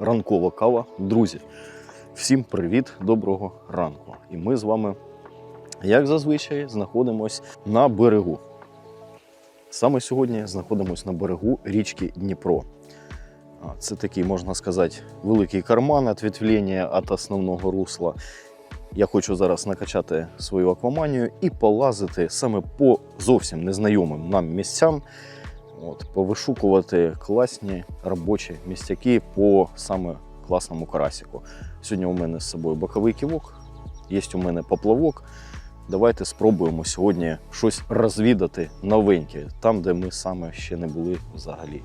ранкова кава. Друзі, всім привіт, доброго ранку. І ми з вами, як зазвичай, знаходимось на берегу. Саме сьогодні знаходимось на берегу річки Дніпро. Це такий, можна сказати, великий карман, відвлення від основного русла. Я хочу зараз накачати свою акваманію і полазити саме по зовсім незнайомим нам місцям, от, повишукувати класні робочі містяки по саме класному карасіку. Сьогодні у мене з собою боковий ківок, є у мене поплавок. Давайте спробуємо сьогодні щось розвідати новеньке, там, де ми саме ще не були взагалі.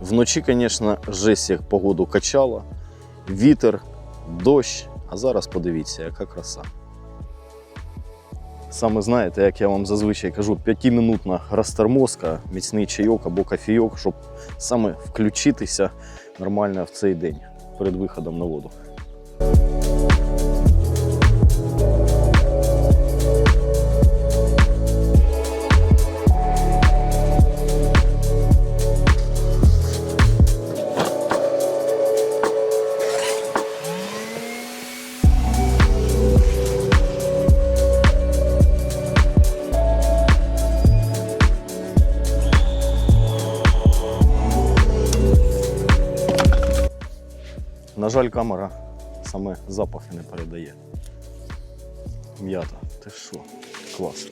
Вночі, звісно, жесть погоду качала, вітер, дощ. А зараз подивіться, яка краса. Саме знаєте, як я вам зазвичай кажу, п'ятимінутна розтормозка, міцний чайок або кофійок, щоб саме включитися нормально в цей день перед виходом на воду. Жаль, камера саме запахи не передає. М'ята, ти що? Клас.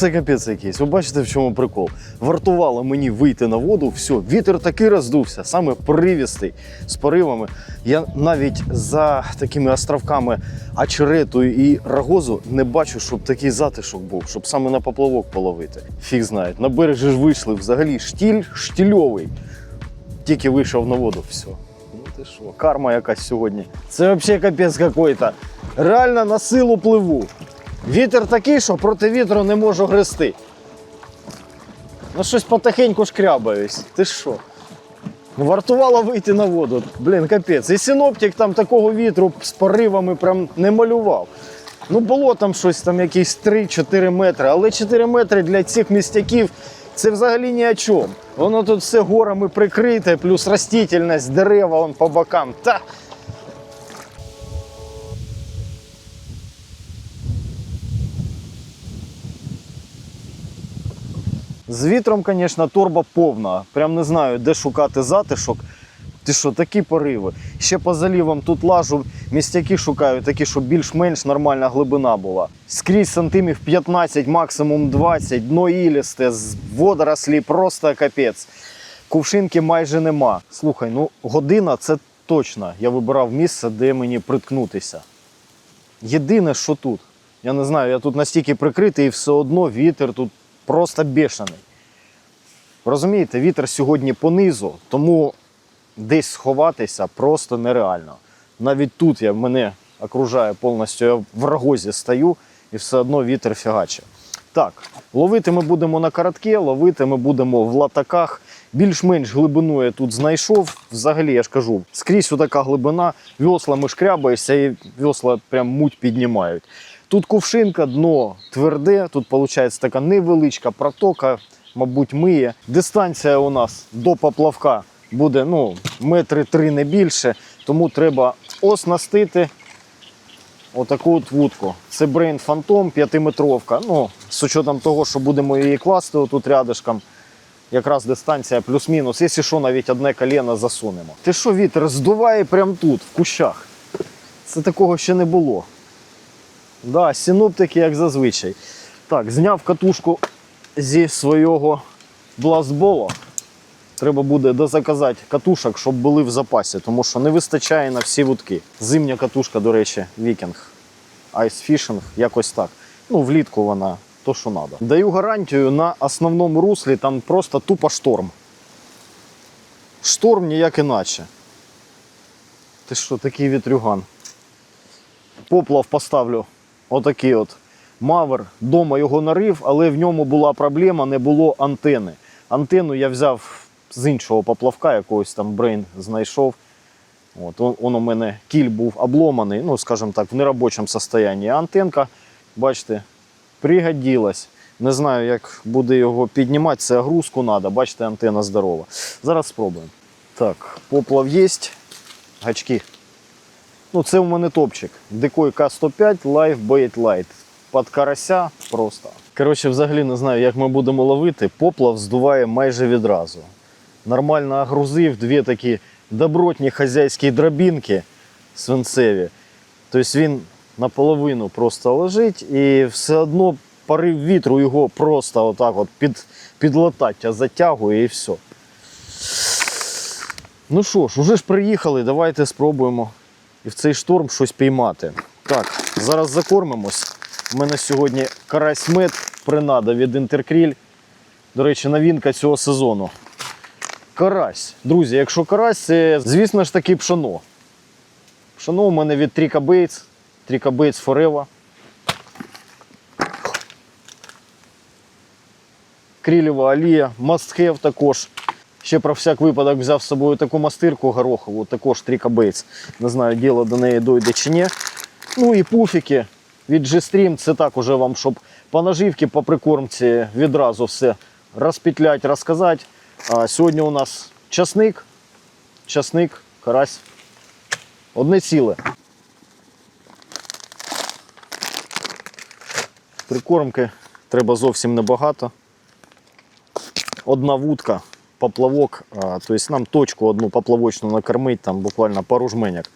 Це капець якийсь. Ви бачите, в чому прикол? Вартувало мені вийти на воду, все, вітер такий роздувся, саме поривістий з поривами. Я навіть за такими островками Ачерету і Рагозу не бачу, щоб такий затишок був, щоб саме на поплавок половити. Фіг знає. На берег ж вийшли взагалі штіль штільовий. Тільки вийшов на воду, все. Ну ти що, карма якась сьогодні. Це взагалі капець какой-то. Реально на силу пливу. Вітер такий, що проти вітру не можу грести. Ну щось потихеньку шкрябаюсь. Ти що? Вартувало вийти на воду. Блін, капець. І синоптик там такого вітру з поривами прям не малював. Ну, було там щось, там якісь 3-4 метри, але 4 метри для цих містяків це взагалі ні о чому. Воно тут все горами прикрите, плюс растительність, дерева вон по бокам. Та З вітром, звісно, торба повна. Прям не знаю, де шукати затишок. Ти що, такі пориви. Ще по залівам тут лажу, містяки шукаю, такі, щоб більш-менш нормальна глибина була. Скрізь сантимів 15, максимум 20, дно ілісте, з водорослі просто капець. Кувшинки майже нема. Слухай, ну година це точно. Я вибирав місце, де мені приткнутися. Єдине, що тут. Я не знаю, я тут настільки прикритий, і все одно вітер тут просто бешений. Розумієте, вітер сьогодні понизу, тому десь сховатися просто нереально. Навіть тут я мене окружає повністю, я в рогозі стою і все одно вітер фігаче. Так, ловити ми будемо на коротке, ловити ми будемо в латаках. Більш-менш глибину я тут знайшов. Взагалі, я ж кажу, скрізь така глибина, веслами шкрябаєшся і весла прям муть піднімають. Тут кувшинка, дно тверде, тут виходить така невеличка протока, мабуть, миє. Дистанція у нас до поплавка буде ну, метри три не більше, тому треба оснастити отаку от вудку. Це Brain Phantom 5-метровка. Ну, з учетом того, що будемо її класти отут рядишком. Якраз дистанція плюс-мінус, якщо що, навіть одне коліно засунемо. Ти що, вітер здуває прямо тут, в кущах. Це такого ще не було. Да, синоптики, як зазвичай. Так, зняв катушку зі свого бластбола. Треба буде дозаказати катушок, щоб були в запасі, тому що не вистачає на всі вудки. Зимня катушка, до речі, вікінг. Ice Fishing, якось так. Ну, влітку вона то, що треба. Даю гарантію на основному руслі там просто тупо шторм. Шторм ніяк іначе. Ти що, такий вітрюган. Поплав поставлю отакий от мавер. Дома його нарив, але в ньому була проблема, не було антени. Антенну я взяв з іншого поплавка, якогось там брейн знайшов. От, он, он у мене кіль був обломаний, ну, скажімо так, в неробочому. А антенка, бачите, пригодилась. Не знаю, як буде його піднімати, це грузку треба, бачите, антенна здорова. Зараз спробуємо. Так, поплав є, гачки. Ну, це у мене топчик. Дикой К105 Live Bait Light. Під карася просто. Коротше, взагалі не знаю, як ми будемо ловити. Поплав здуває майже відразу. Нормально огрузив дві такі добротні хазяйські драбінки свинцеві. Тобто він наполовину просто лежить і все одно порив вітру його просто отак от під, під латаття затягує і все. Ну що ж, уже ж приїхали, давайте спробуємо і в цей шторм щось піймати. Так, зараз закормимось. У мене сьогодні карась мед принада від Інтеркріль. До речі, новинка цього сезону. Карась. Друзі, якщо карась, це, звісно ж таки пшоно. Пшоно у мене від Тріка Бейтс. Тріка Бейтс Forever. Крілєва олія, must have також. Ще про всяк випадок взяв з собою таку мастирку горохову, також Тріка Бейтс. Не знаю, діло до неї дойде чи ні. Ну і пуфіки від G-Stream. Це так уже вам, щоб по наживці, по прикормці відразу все розпетлять, розказати. А сьогодні у нас часник, часник, карась. Одне ціле. Прикормки треба зовсім небагато. Одна вудка, поплавок, а, тобто нам точку одну поплавочну накормить, там буквально пару жменяк.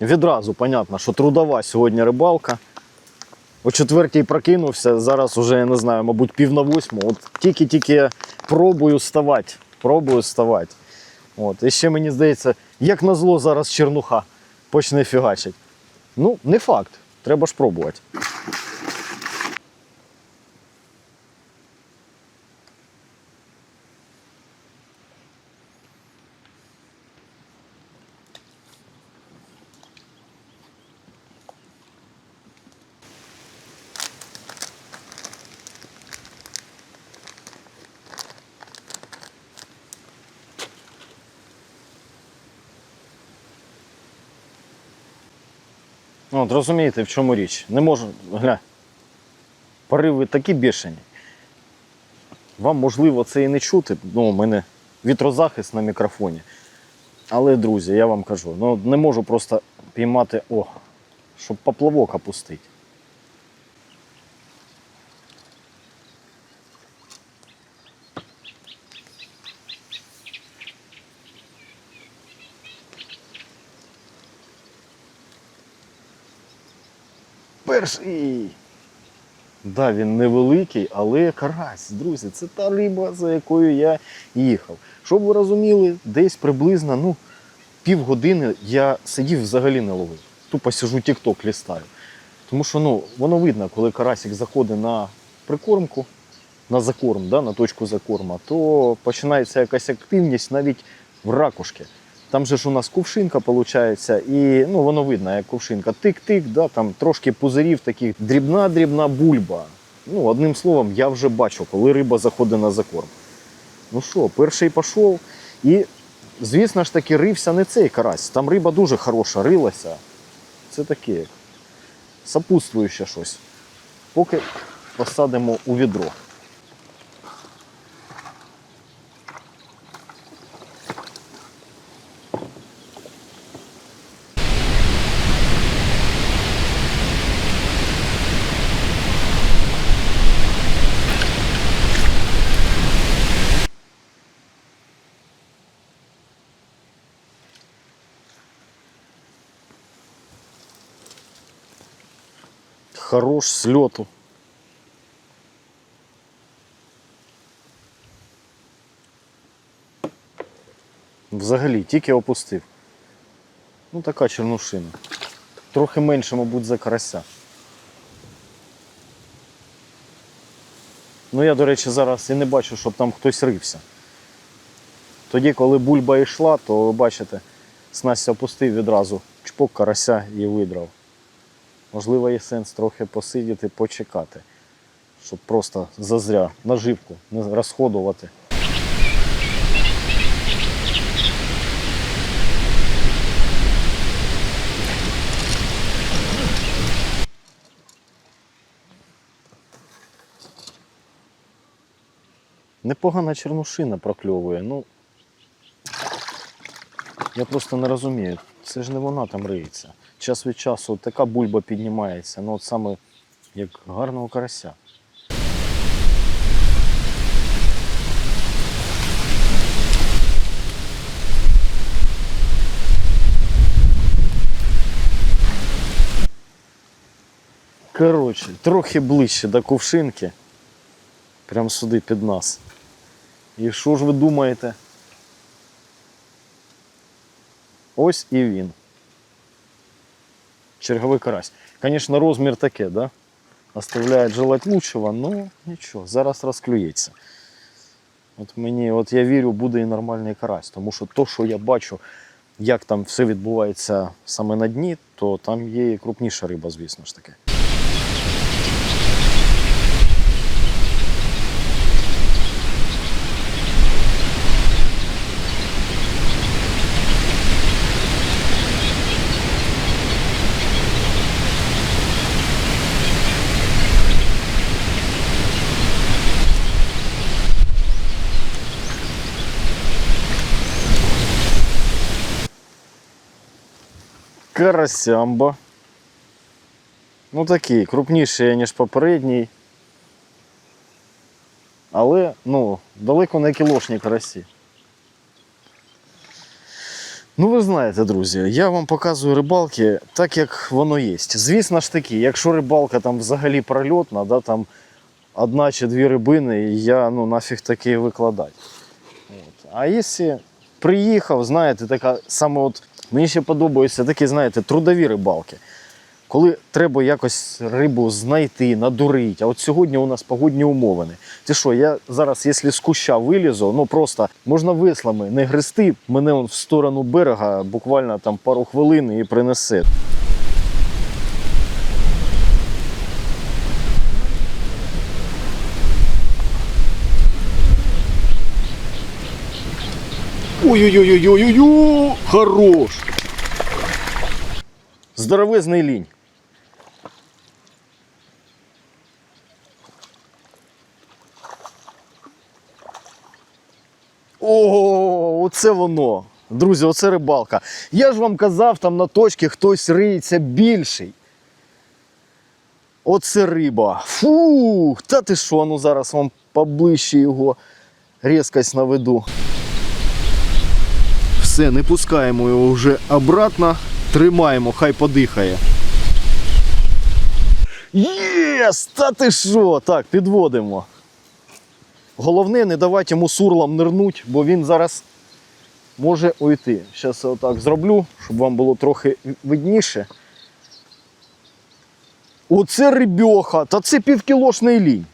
Відразу понятно, що трудова сьогодні рибалка. О четвертій прокинувся, зараз уже, я не знаю, мабуть, пів на восьму. От тільки-тільки пробую вставати. Пробую вставати. От. І ще мені здається, як назло зараз чернуха почне фігачить. Ну, не факт. Треба ж пробувати. От розумієте, в чому річ. Не можу. Гля. Пориви такі бішені. Вам можливо це і не чути. Ну, у мене вітрозахист на мікрофоні. Але, друзі, я вам кажу, ну не можу просто піймати о, щоб поплавок опустити. Перший. Да, він невеликий, але карась, друзі, це та риба, за якою я їхав. Щоб ви розуміли, десь приблизно ну, півгодини я сидів взагалі не ловив. Тупо сижу тік-ток лістаю. Тому що ну, воно видно, коли карасик заходить на прикормку, на закорм, да, на точку закорма, то починається якась активність навіть в ракушки. Там же ж у нас кувшинка виходить, і ну, воно видно, як кувшинка. Тик-тик, да, там трошки пузирів, таких дрібна-дрібна бульба. Ну, одним словом, я вже бачу, коли риба заходить на закорм. Ну що, перший пішов. І, звісно ж таки, рився не цей карась. Там риба дуже хороша, рилася. Це таке, як сопутствуюче щось. Поки посадимо у відро. Хорош з льоту. Взагалі, тільки опустив. Ну, така чорнушина. Трохи менше, мабуть, за карася. Ну, я, до речі, зараз і не бачу, щоб там хтось рився. Тоді, коли бульба йшла, то бачите, снасть опустив відразу чпок карася і видрав. Можливо, є сенс трохи посидіти, почекати, щоб просто зазря наживку не розходувати. Непогана чернушина прокльовує. Ну, я просто не розумію. Це ж не вона там риється. Час від часу така бульба піднімається. Ну, от саме як гарного карася. Коротше, трохи ближче до кувшинки. Прямо сюди під нас. І що ж ви думаєте? Ось і він. Черговий карась. Звісно, розмір таке, да? Оставляє желать лучшего, але нічого, зараз розклюється. От мені, от я вірю, буде і нормальний карась, тому що то, що я бачу, як там все відбувається саме на дні, то там є і крупніша риба, звісно ж таки. Карасямба. Ну такий, крупніший, ніж попередній. Але, ну, далеко не кілошні карасі. Ну, ви знаєте, друзі, я вам показую рибалки так, як воно є. Звісно ж таки, якщо рибалка там взагалі прольотна, да, там одна чи дві рибини, я ну нафіг таке викладати. От. А якщо приїхав, знаєте, така саме от мені ще подобаються такі, знаєте, трудові рибалки. Коли треба якось рибу знайти, надурити. А от сьогодні у нас погодні умовини. Ти що, я зараз, якщо з куща вилізу, ну просто можна веслами не грести, мене он в сторону берега буквально там пару хвилин і принесе. Ой-ой-ой-ой-ой-ой! Хорош! Здоровезний лінь. О, оце воно. Друзі, оце рибалка. Я ж вам казав, там на точці хтось риється більший. Оце риба. Фух, та ти що, ну зараз вам поближче його різкость наведу. Все, не пускаємо його вже обратно. Тримаємо, хай подихає. Єс! Та ти що? Так, підводимо. Головне не давати йому сурлам нирнуть, бо він зараз може уйти. Зараз я отак зроблю, щоб вам було трохи видніше. Оце рибьоха, та це півкілошний лінь.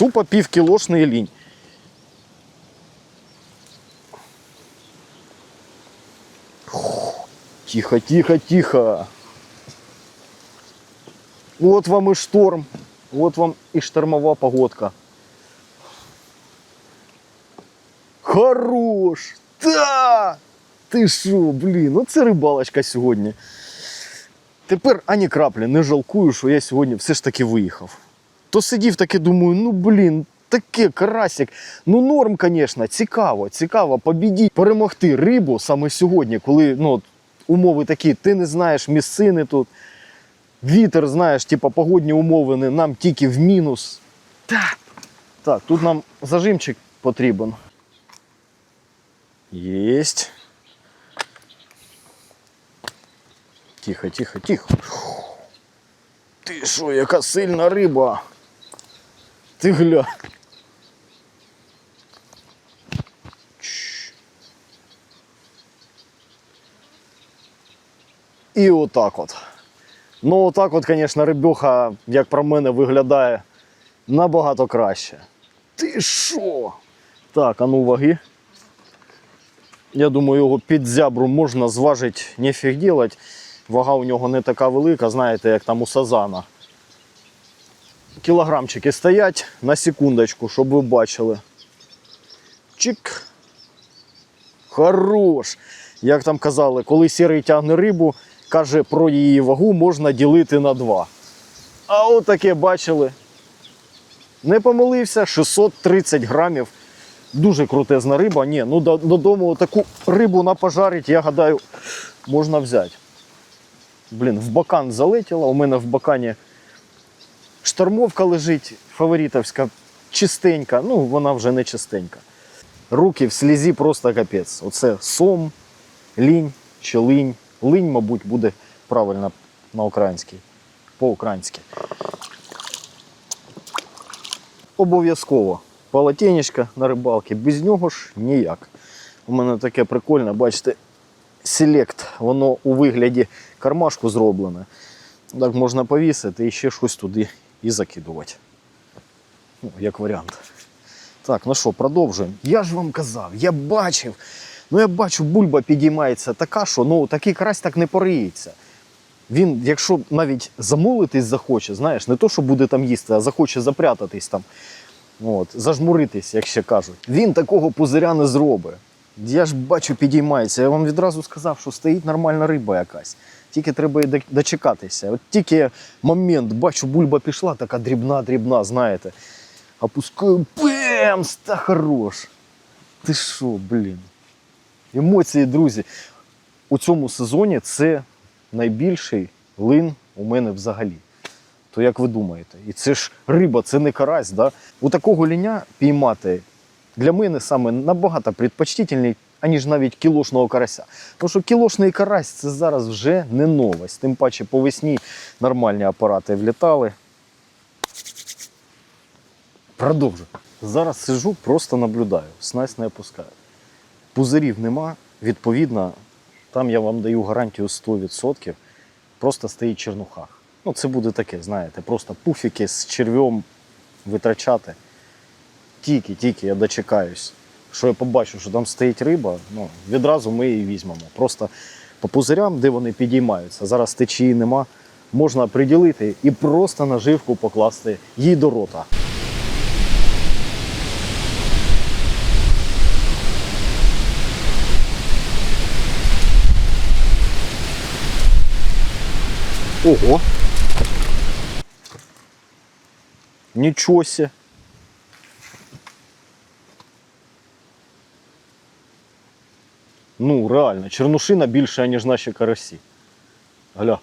Тупо півкілошний лінь. Тихо, тихо, тихо. Вот вам и шторм, вот вам и штормова погодка. Хорош! Та! Ти що, блін, ну це рибалочка сьогодні. Тепер ані краплі не жалкую, що я сьогодні все ж таки виїхав. То сидів таки думаю, ну блін, таке карасик. Ну норм, звісно, цікаво, цікаво побідіть, перемогти рибу саме сьогодні, коли ну, умови такі, ти не знаєш місцини тут. Вітер, знаєш, типа погодні умови нам тільки в мінус. Так. Так, тут нам зажимчик потрібен. Єсть. Тихо, тихо, тихо. Ти що, яка сильна риба? Ти гля. І отак от. Ну, отак от, звісно, рибюха, як про мене, виглядає набагато краще. Ти що? Так, а ну ваги. Я думаю, його під зябру можна зважити нефіг ділать. Вага у нього не така велика, знаєте, як там у сазана. Кілограмчики стоять на секундочку, щоб ви бачили. Чик. Хорош. Як там казали, коли сірий тягне рибу, каже, про її вагу можна ділити на два. А от таке бачили. Не помилився, 630 грамів. Дуже крутезна риба. Ні, ну додому таку рибу на пожарить, я гадаю, можна взяти. Блін, в бакан залетіла. У мене в бакані штормовка лежить, фаворитовська, чистенька. Ну, вона вже не чистенька. Руки в слізі просто капець. Оце сом, лінь чи линь. Линь, мабуть, буде правильно на українській. По-українськи. Обов'язково полотенечко на рибалки. Без нього ж ніяк. У мене таке прикольне, бачите, селект, воно у вигляді кармашку зроблене. Так можна повісити і ще щось туди і закидувати. Ну, як варіант. Так, ну що, продовжуємо. Я ж вам казав, я бачив. Ну я бачу, бульба підіймається така, що ну такий карась так не пориється. Він, якщо навіть замолитись захоче, знаєш, не то, що буде там їсти, а захоче запрятатись там, от, зажмуритись, як ще кажуть. Він такого пузиря не зробить. Я ж бачу, підіймається. Я вам відразу сказав, що стоїть нормальна риба якась. Тільки треба її дочекатися. От тільки момент, бачу, бульба пішла, така дрібна, дрібна, знаєте. Опускаю, бемс, та хорош. Ти що, блін? Емоції, друзі. У цьому сезоні це найбільший лин у мене взагалі. То як ви думаєте? І це ж риба, це не карась. Да? У такого ліня піймати для мене саме набагато предпочтительний, аніж навіть кілошного карася. Тому що кілошний карась це зараз вже не новость. Тим паче по весні нормальні апарати влітали. Продовжу. Зараз сижу, просто наблюдаю, снасть не опускаю. Пузирів нема, відповідно, там я вам даю гарантію 100%, просто стоїть чернуха. Ну, це буде таке, знаєте, просто пуфіки з черв'ем витрачати. Тільки, тільки я дочекаюсь, що я побачу, що там стоїть риба, ну, відразу ми її візьмемо. Просто по пузирям, де вони підіймаються, зараз течії нема, можна приділити і просто наживку покласти їй до рота. Ого. Нічого Ну, реально, чернушина більша, ніж наші карасі. Гля.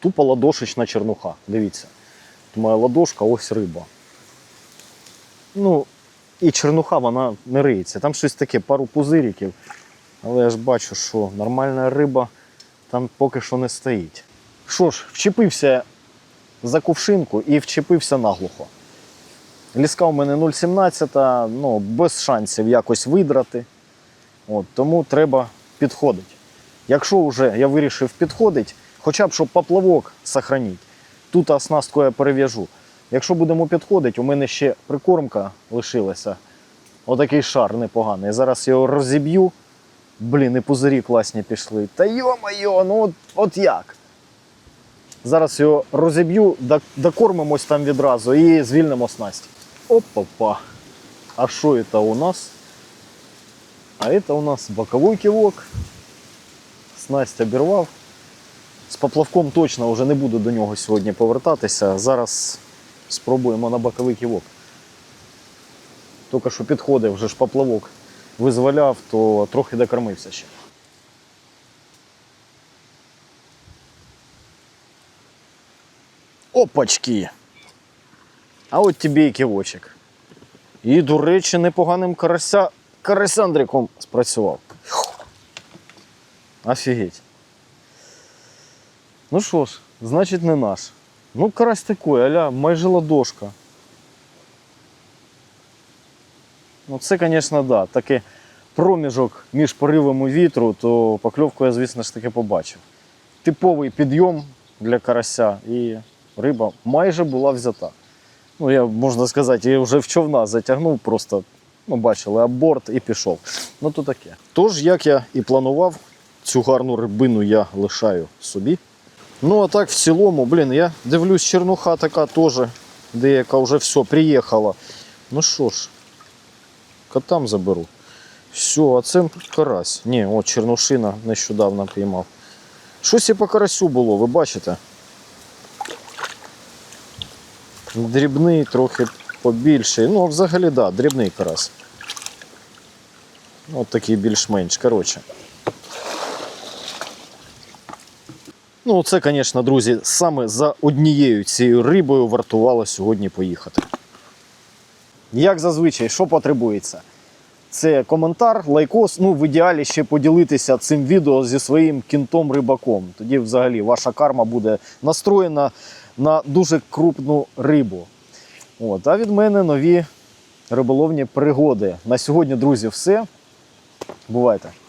Тупо ладошечна чернуха. Дивіться. От моя ладошка, ось риба. Ну, і чернуха вона не риється. Там щось таке, пару пузириків. Але я ж бачу, що нормальна риба там поки що не стоїть. Що ж, вчепився за кувшинку і вчепився наглухо. Ліска у мене 0,17, ну, без шансів якось видрати. От, тому треба підходити. Якщо вже я вирішив підходити, хоча б щоб поплавок сохранити, тут оснастку я перев'яжу. Якщо будемо підходити, у мене ще прикормка лишилася. Отакий шар непоганий. Зараз його розіб'ю. Блін, і пузирі класні пішли. Та йо-моє, ну от, от як? Зараз його розіб'ю, докормимось там відразу і звільнимо снасть. Опа-па. А що це у нас? А це у нас боковий кивок. Снасть обірвав. З поплавком точно вже не буду до нього сьогодні повертатися. Зараз спробуємо на боковий кивок. Тільки що підходив, вже ж поплавок визволяв, то трохи докормився ще. Опачки! А от тобі і кивочок. І, до речі, непоганим карася, карасяндриком спрацював. Офігеть. Ну що ж, значить не наш. Ну, карась такий, аля, майже ладошка. Ну, це, звісно, да. Такий проміжок між поривами вітру, то покльовку я, звісно ж таки, побачив. Типовий підйом для карася і риба майже була взята. Ну, я можна сказати, я вже в човна затягнув, просто ну, бачили аборт і пішов. Ну, то таке. Тож, як я і планував, цю гарну рибину я лишаю собі. Ну, а так в цілому, блін, я дивлюсь, чернуха така теж, деяка вже все, приїхала. Ну що ж, котам заберу. Все, а це карась. Ні, от чернушина нещодавно піймав. Щось і по карасю було, ви бачите? Дрібний, трохи побільший. Ну, взагалі, да, дрібний карась. От такий більш-менш. Коротше. Ну, це, звісно, друзі, саме за однією цією рибою вартувало сьогодні поїхати. Як зазвичай, що потребується? Це коментар, лайкос. Ну, в ідеалі ще поділитися цим відео зі своїм кінтом рибаком. Тоді, взагалі, ваша карма буде настроєна на дуже крупну рибу. От, а від мене нові риболовні пригоди. На сьогодні, друзі, все. Бувайте!